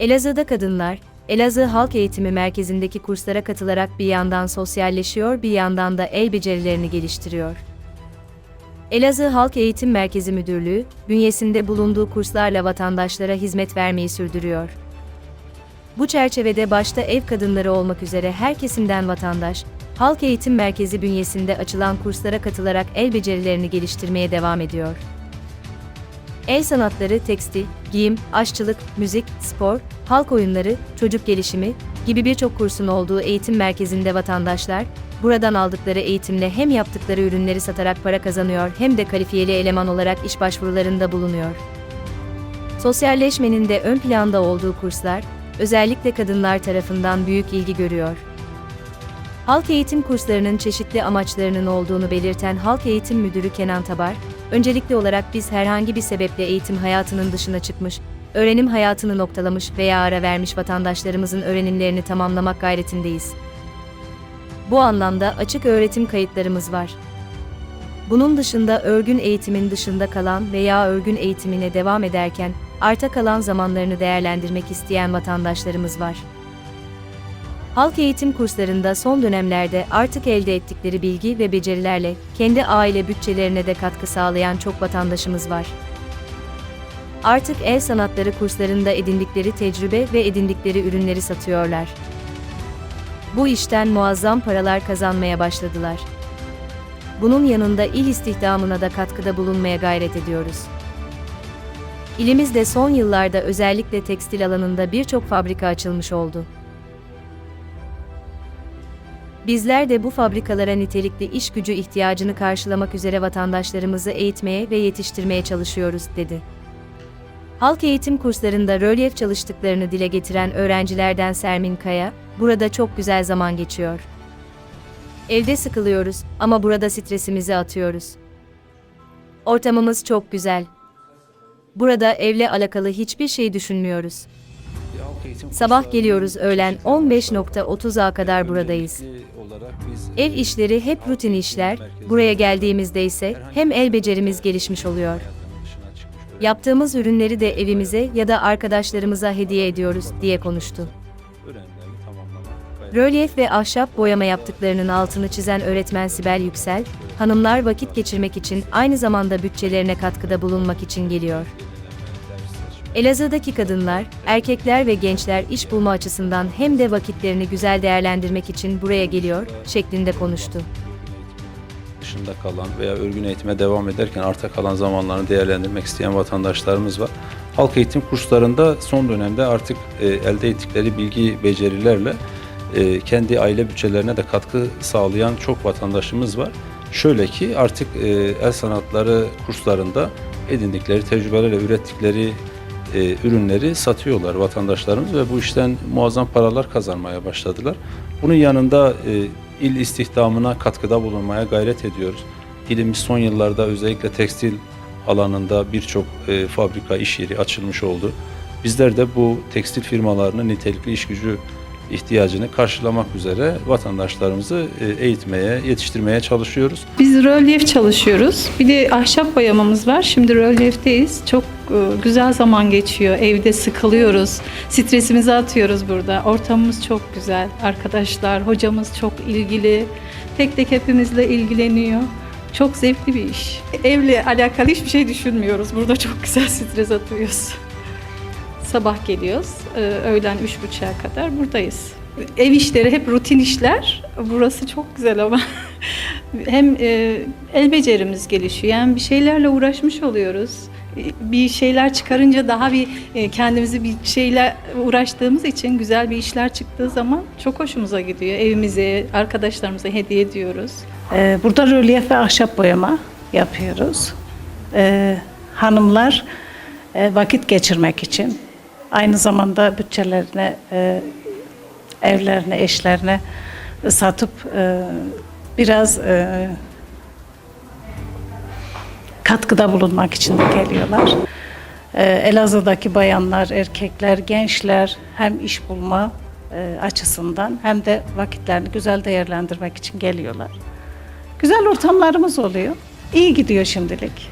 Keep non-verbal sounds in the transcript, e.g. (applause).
Elazığ'da kadınlar, Elazığ Halk Eğitimi Merkezi'ndeki kurslara katılarak bir yandan sosyalleşiyor bir yandan da el becerilerini geliştiriyor. Elazığ Halk Eğitim Merkezi Müdürlüğü, bünyesinde bulunduğu kurslarla vatandaşlara hizmet vermeyi sürdürüyor. Bu çerçevede başta ev kadınları olmak üzere her kesimden vatandaş, Halk Eğitim Merkezi bünyesinde açılan kurslara katılarak el becerilerini geliştirmeye devam ediyor. El sanatları, tekstil, giyim, aşçılık, müzik, spor, halk oyunları, çocuk gelişimi gibi birçok kursun olduğu eğitim merkezinde vatandaşlar, buradan aldıkları eğitimle hem yaptıkları ürünleri satarak para kazanıyor hem de kalifiyeli eleman olarak iş başvurularında bulunuyor. Sosyalleşmenin de ön planda olduğu kurslar, özellikle kadınlar tarafından büyük ilgi görüyor. Halk eğitim kurslarının çeşitli amaçlarının olduğunu belirten Halk Eğitim Müdürü Kenan Tabar, öncelikli olarak biz herhangi bir sebeple eğitim hayatının dışına çıkmış, öğrenim hayatını noktalamış veya ara vermiş vatandaşlarımızın öğrenimlerini tamamlamak gayretindeyiz. Bu anlamda açık öğretim kayıtlarımız var. Bunun dışında örgün eğitimin dışında kalan veya örgün eğitimine devam ederken arta kalan zamanlarını değerlendirmek isteyen vatandaşlarımız var. Halk eğitim kurslarında son dönemlerde artık elde ettikleri bilgi ve becerilerle kendi aile bütçelerine de katkı sağlayan çok vatandaşımız var. Artık el sanatları kurslarında edindikleri tecrübe ve edindikleri ürünleri satıyorlar. Bu işten muazzam paralar kazanmaya başladılar. Bunun yanında il istihdamına da katkıda bulunmaya gayret ediyoruz. İlimizde son yıllarda özellikle tekstil alanında birçok fabrika açılmış oldu. Bizler de bu fabrikalara nitelikli iş gücü ihtiyacını karşılamak üzere vatandaşlarımızı eğitmeye ve yetiştirmeye çalışıyoruz, dedi. Halk eğitim kurslarında rölyef çalıştıklarını dile getiren öğrencilerden Sermin Kaya, burada çok güzel zaman geçiyor. Evde sıkılıyoruz ama burada stresimizi atıyoruz. Ortamımız çok güzel. Burada evle alakalı hiçbir şey düşünmüyoruz. Sabah geliyoruz öğlen 15.30'a kadar buradayız. Ev işleri hep rutin işler, buraya geldiğimizde ise hem el becerimiz gelişmiş oluyor. Yaptığımız ürünleri de evimize ya da arkadaşlarımıza hediye ediyoruz diye konuştu. Rölyef ve ahşap boyama yaptıklarının altını çizen öğretmen Sibel Yüksel, hanımlar vakit geçirmek için aynı zamanda bütçelerine katkıda bulunmak için geliyor. Elazığ'daki kadınlar, erkekler ve gençler iş bulma açısından hem de vakitlerini güzel değerlendirmek için buraya geliyor şeklinde konuştu. dışında kalan veya örgün eğitime devam ederken arta kalan zamanlarını değerlendirmek isteyen vatandaşlarımız var. Halk eğitim kurslarında son dönemde artık e, elde ettikleri bilgi becerilerle e, kendi aile bütçelerine de katkı sağlayan çok vatandaşımız var. Şöyle ki artık e, el sanatları kurslarında edindikleri tecrübelerle ürettikleri e, ürünleri satıyorlar vatandaşlarımız ve bu işten muazzam paralar kazanmaya başladılar. Bunun yanında e, il istihdamına katkıda bulunmaya gayret ediyoruz. İlimiz son yıllarda özellikle tekstil alanında birçok e, fabrika, iş yeri açılmış oldu. Bizler de bu tekstil firmalarının nitelikli iş gücü ihtiyacını karşılamak üzere vatandaşlarımızı e, eğitmeye, yetiştirmeye çalışıyoruz. Biz rölyef çalışıyoruz. Bir de ahşap boyamamız var. Şimdi rölyefteyiz. Çok e, güzel zaman geçiyor. Evde sıkılıyoruz. Stresimizi atıyoruz burada. Ortamımız çok güzel. Arkadaşlar, hocamız çok ilgili. Tek tek hepimizle ilgileniyor. Çok zevkli bir iş. Evle alakalı hiçbir şey düşünmüyoruz. Burada çok güzel stres atıyoruz. Sabah geliyoruz. e, Öğlen üç buçuğa kadar buradayız. Ev işleri hep rutin işler. Burası çok güzel ama (laughs) hem e, el becerimiz gelişiyor. Yani bir şeylerle uğraşmış oluyoruz. E, Bir şeyler çıkarınca daha bir kendimizi bir şeyle uğraştığımız için güzel bir işler çıktığı zaman çok hoşumuza gidiyor. Evimize, arkadaşlarımıza hediye ediyoruz. Burada rölyef ve ahşap boyama yapıyoruz. Hanımlar vakit geçirmek için aynı zamanda bütçelerine, e, evlerine, eşlerine satıp e, biraz e, katkıda bulunmak için de geliyorlar. Elazığ'daki bayanlar, erkekler, gençler hem iş bulma açısından hem de vakitlerini güzel değerlendirmek için geliyorlar. Güzel ortamlarımız oluyor. İyi gidiyor şimdilik.